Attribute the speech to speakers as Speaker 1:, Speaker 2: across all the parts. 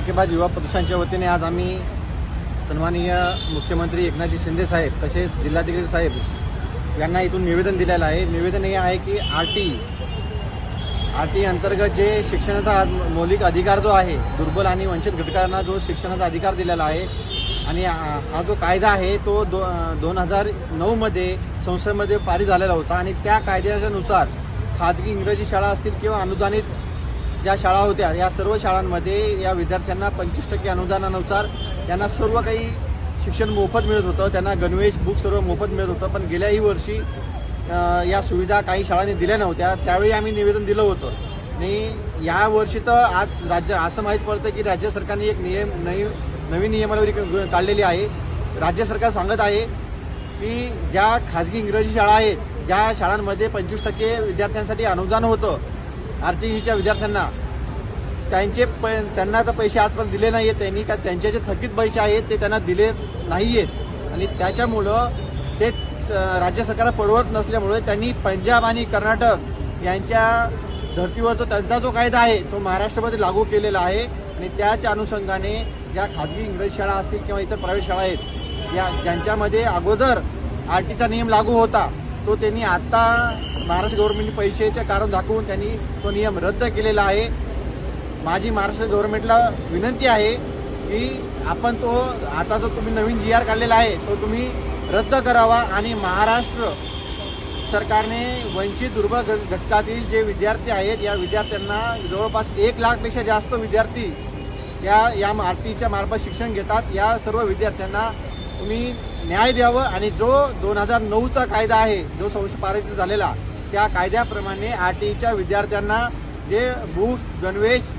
Speaker 1: नाकेबाज युवा प्रदर्शनाच्या वतीने आज आम्ही सन्माननीय मुख्यमंत्री एकनाथजी शिंदे साहेब तसेच जिल्हाधिकारी साहेब यांना इथून निवेदन दिलेलं आहे. निवेदन हे आहे की आर टी आर टी अंतर्गत जे शिक्षणाचा मौलिक अधिकार जो आहे दुर्बल आणि वंचित घटकांना जो शिक्षणाचा अधिकार दिलेला आहे आणि हा जो कायदा आहे तो दो दोन हजार नऊमध्ये संसदेमध्ये पारित झालेला होता आणि त्या कायद्याच्यानुसार खाजगी इंग्रजी शाळा असतील किंवा अनुदानित ज्या शाळा होत्या या सर्व शाळांमध्ये या विद्यार्थ्यांना पंचवीस टक्के अनुदानानुसार त्यांना सर्व काही शिक्षण मोफत मिळत होतं. त्यांना गणवेश बुक सर्व मोफत मिळत होतं. पण गेल्याही वर्षी या सुविधा काही शाळांनी दिल्या नव्हत्या. त्यावेळी आम्ही निवेदन दिलं होतं. आणि या वर्षी तर आज राज्य असं माहीत पडतं की राज्य सरकारने एक नियम नवी नवीन नियमावली काढलेली आहे. राज्य सरकार सांगत आहे की ज्या खाजगी इंग्रजी शाळा आहेत ज्या शाळांमध्ये पंचवीस टक्के विद्यार्थ्यांसाठी अनुदान होतं आर टी ईच्या विद्यार्थ्यांना त्यांचे प त्यांना तर पैसे आजपर्यंत दिले नाही आहेत त्यांनी का त्यांचे जे थकीत पैसे आहेत ते त्यांना दिले नाही आहेत आणि त्याच्यामुळं ते स- राज्य सरकारला परवडत नसल्यामुळे त्यांनी पंजाब आणि कर्नाटक यांच्या धर्तीवरचा त्यांचा जो कायदा आहे तो महाराष्ट्रामध्ये लागू केलेला आहे. आणि त्याच्या अनुषंगाने ज्या खाजगी इंग्रजी शाळा असतील किंवा इतर प्रायव्हेट शाळा आहेत या ज्यांच्यामध्ये अगोदर आर टीचा नियम लागू होता तो त्यांनी आता महाराष्ट्र गव्हर्नमेंटने पैशाचे कारण दाखवून त्यांनी तो नियम रद्द केलेला आहे. माझी महाराष्ट्र गव्हर्नमेंटला विनंती आहे की आपण तो आता जो तुम्ही नवीन जी आर काढलेला आहे तो तुम्ही रद्द करावा आणि महाराष्ट्र सरकारने वंचित दुर्बळ घटकातील जे विद्यार्थी आहेत या विद्यार्थ्यांना जवळपास एक लाखपेक्षा जास्त विद्यार्थी या या आर टीच्या मार्फत शिक्षण घेतात. या सर्व विद्यार्थ्यांना तुम्ही न्याय द्यावं आणि जो दोन हजार नऊचा कायदा आहे जो संश पारित झालेला त्या कायद्याप्रमाणे आर टीच्या विद्यार्थ्यांना जे बुक गणवेश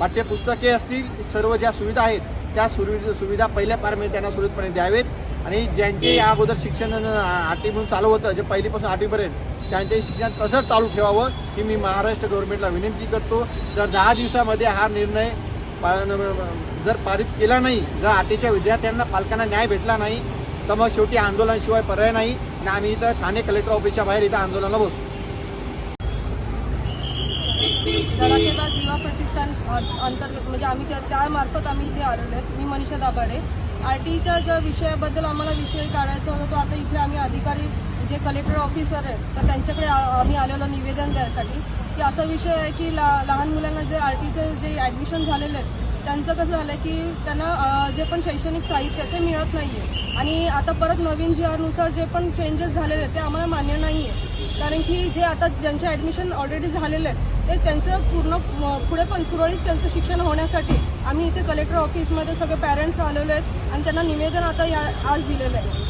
Speaker 1: पाठ्यपुस्तके असतील सर्व ज्या सुविधा आहेत त्या सुवि सुविधा पहिल्या पारमध्ये त्यांना सुरळीतपणे द्यावेत. आणि ज्यांचे या अगोदर शिक्षण आर टी म्हणून चालू होतं जे पहिलीपासून आठवीपर्यंत त्यांचे शिक्षण तसंच चालू ठेवावं ही मी महाराष्ट्र गव्हर्नमेंटला विनंती करतो. जर दहा दिवसामध्ये हा निर्णय जर पारित केला नाही जर आटीच्या विद्यार्थ्यांना पालकांना न्याय भेटला नाही तर मग शेवटी आंदोलनाशिवाय पर्याय नाही आणि आम्ही इथं ठाणे कलेक्टर ऑफिसच्या बाहेर इथं आंदोलनाला बसू.
Speaker 2: धडाकेबाज युवा प्रतिष्ठान अंतर अंतर्गत म्हणजे आम्ही त्या त्यामार्फत आम्ही इथे आलेलो आहेत मी मनीषा दाभाडे. आर टीच्या ज्या विषयाबद्दल आम्हाला विषय काढायचा होता तो आता इथे आम्ही अधिकारी जे कलेक्टर ऑफिसर आहेत तर त्यांच्याकडे आ- आम्ही आलेलो निवेदन द्यायसाठी. की असा विषय आहे की ला लहान मुलांना जे आर टीचे जे ॲडमिशन झालेले आहेत त्यांचं कसं झालं आहे की त्यांना जे पण शैक्षणिक साहित्य आहे ते मिळत नाही आहे आणि आता परत नवीन जी आरनुसार जे पण चेंजेस झालेले आहेत ते आम्हाला मान्य नाही आहे कारण की जे आता ज्यांचे ॲडमिशन ऑलरेडी झालेले आहेत ते त्यांचं पूर्ण पुढे पण सुरळीत त्यांचं शिक्षण होण्यासाठी आम्ही इथे कलेक्टर ऑफिसमध्ये सगळे पॅरेंट्स आलेले आहेत आणि त्यांना निवेदन आता या आज दिलेलं आहे.